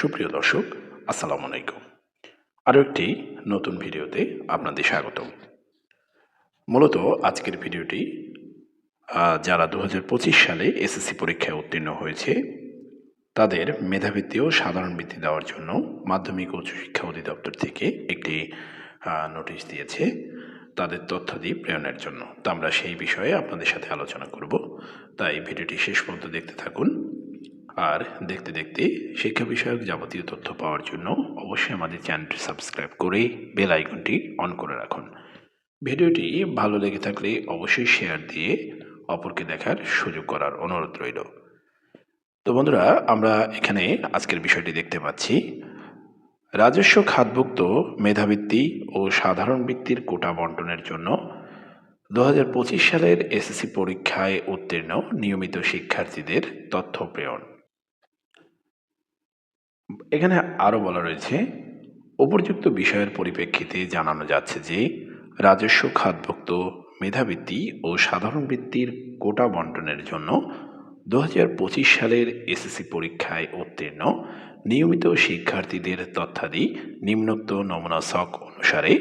সুপ্রিয় দর্শক, আসসালামু আলাইকুম। আরও একটি নতুন ভিডিওতে আপনাদের স্বাগতম। মূলত আজকের ভিডিওটি যারা দু হাজার পঁচিশ সালে এসএসসি পরীক্ষায় উত্তীর্ণ হয়েছে, তাদের মেধাবৃত্তি ও সাধারণ বৃত্তি দেওয়ার জন্য মাধ্যমিক উচ্চশিক্ষা অধিদপ্তর থেকে একটি নোটিশ দিয়েছে। তাদের তথ্যাদি প্রেরণের জন্য। তো আমরা সেই বিষয়ে আপনাদের সাথে আলোচনা করব। তাই ভিডিওটি শেষ পর্যন্ত দেখতে থাকুন। আর দেখতে দেখতে শিক্ষা বিষয়ক যাবতীয় তথ্য পাওয়ার জন্য অবশ্যই আমাদের চ্যানেলটি সাবস্ক্রাইব করে বেল আইকনটি অন করে রাখুন। ভিডিওটি ভালো লেগে থাকলে অবশ্যই শেয়ার দিয়ে অপরকে দেখার সুযোগ করার অনুরোধ রইল। তো বন্ধুরা, আমরা এখানে আজকের বিষয়টি দেখতে পাচ্ছি। রাজস্ব খাতভুক্ত মেধাবৃত্তি ও সাধারণ বৃত্তির কোটা বন্টনের জন্য দু হাজার পঁচিশ সালের এসএসসি পরীক্ষায় উত্তীর্ণ নিয়মিত শিক্ষার্থীদের তথ্য প্রেরণ। এখানে আরও বলা রয়েছে, উপযুক্ত বিষয়ের পরিপ্রেক্ষিতে জানানো যাচ্ছে যে, রাজস্ব খাতভুক্ত মেধাবৃত্তি ও সাধারণ বৃত্তির কোটা বন্টনের জন্য দু হাজার পঁচিশ সালের এসএসসি পরীক্ষায় উত্তীর্ণ নিয়মিত শিক্ষার্থীদের তথ্যাদি নিম্নোক্ত নমুনা সক অনুসারে,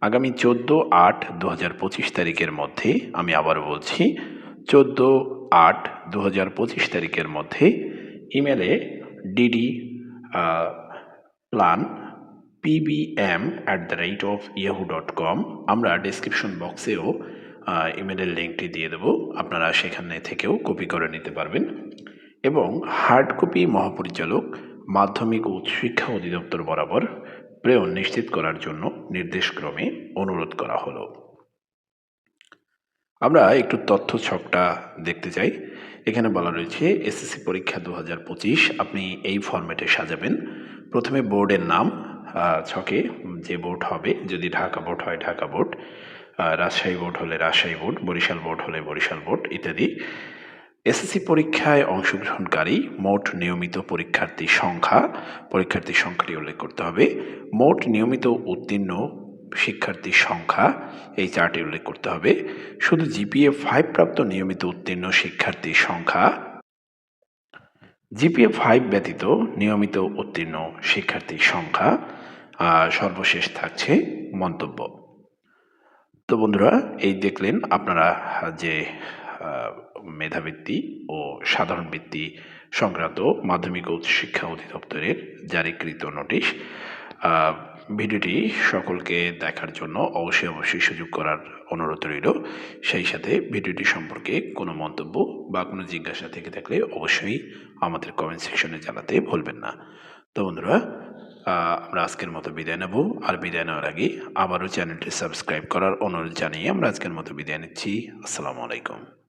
আগামী চোদ্দ আট দু তারিখের মধ্যে, আমি আবার বলছি, চোদ্দ আট দু তারিখের মধ্যে, ইমেলে DD plan PBM at the rate of Yahoo dot com আমরা ডিসক্রিপশন বক্সেও ইমেলের লিঙ্কটি দিয়ে দেবো। আপনারা সেখানে থেকেও কপি করে নিতে পারবেন। এবং হার্ড কপি মহাপরিচালক, মাধ্যমিক ও উচ্চশিক্ষা অধিদপ্তর বরাবর প্রেরণ নিশ্চিত করার জন্য নির্দেশক্রমে অনুরোধ করা হলো। আমরা একটু তথ্য ছকটা দেখতে চাই। এখানে বলা রয়েছে এসএসসি পরীক্ষা দু হাজার পঁচিশ, আপনি এই ফরম্যাটে সাজাবেন। প্রথমে বোর্ডের নাম ছকে যে বোর্ড হবে, যদি ঢাকা বোর্ড হয়, ঢাকা বোর্ড রাজশাহী বোর্ড হলে রাজশাহী বোর্ড বরিশাল বোর্ড হলে বরিশাল বোর্ড ইত্যাদি। এসএসসি পরীক্ষায় অংশগ্রহণকারী মোট নিয়মিত পরীক্ষার্থী সংখ্যা, পরীক্ষার্থীর সংখ্যাটি উল্লেখ করতে হবে। মোট নিয়মিত উত্তীর্ণ শিক্ষার্থীর সংখ্যা, এই চার্টে উল্লেখ করতে হবে। শুধু জিপিএ ফাইভ প্রাপ্ত নিয়মিত উত্তীর্ণ শিক্ষার্থীর সংখ্যা, জিপিএ ফাইভ ব্যতীত নিয়মিত উত্তীর্ণ শিক্ষার্থীর সংখ্যা সর্বশেষ থাকছে মন্তব্য। তো বন্ধুরা, এই দেখলেন আপনারা যে মেধাবৃত্তি ও সাধারণ বৃত্তি সংক্রান্ত মাধ্যমিক ও উচ্চশিক্ষা অধিদপ্তরের জারিকৃত নোটিশ। ভিডিওটি সকলকে দেখার জন্য অবশ্যই অবশ্যই সুযোগ করার অনুরোধ রইল। সেই সাথে ভিডিওটি সম্পর্কে কোনো মন্তব্য বা কোনো জিজ্ঞাসা থেকে থাকলে অবশ্যই আমাদের কমেন্ট সেকশনে জানাতে ভুলবেন না। তো বন্ধুরা আমরা আজকের মতো বিদায় নেব। আর বিদায় নেওয়ার আগে আবারও চ্যানেলটি সাবস্ক্রাইব করার অনুরোধ জানিয়ে আমরা আজকের মতো বিদায় নিচ্ছি। আসসালামু আলাইকুম।